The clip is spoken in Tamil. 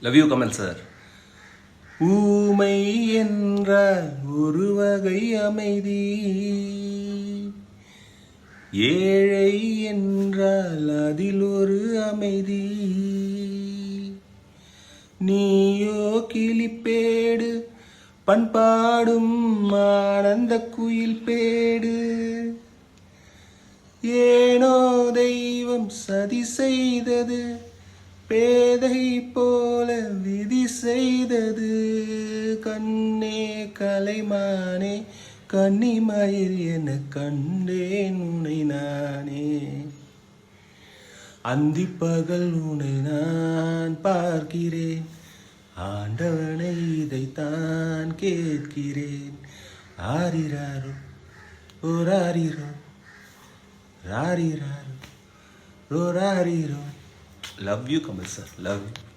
லவ் யூ கமல் சார் ஊமை என்ற ஒரு வகை அமைதி ஏழை என்றால் அதில் ஒரு அமைதி. நீயோ கிளிப்பேடு பண்பாடும் ஆனந்த குயில் பேடு. ஏனோ தெய்வம் சதி செய்தது பேதை போல விதி செய்தது. கண்ணே கலைமானே கன்னிமயில் என கண்டேன் உனை நானே. அந்திப்பகல் உனை நான் பார்க்கிறேன். ஆண்டவனை இதைத்தான் கேட்கிறேன். ஆரிராரோ ஓராரிரோ ராரிராரோ ஓராரிரோ love you Kamal sir love you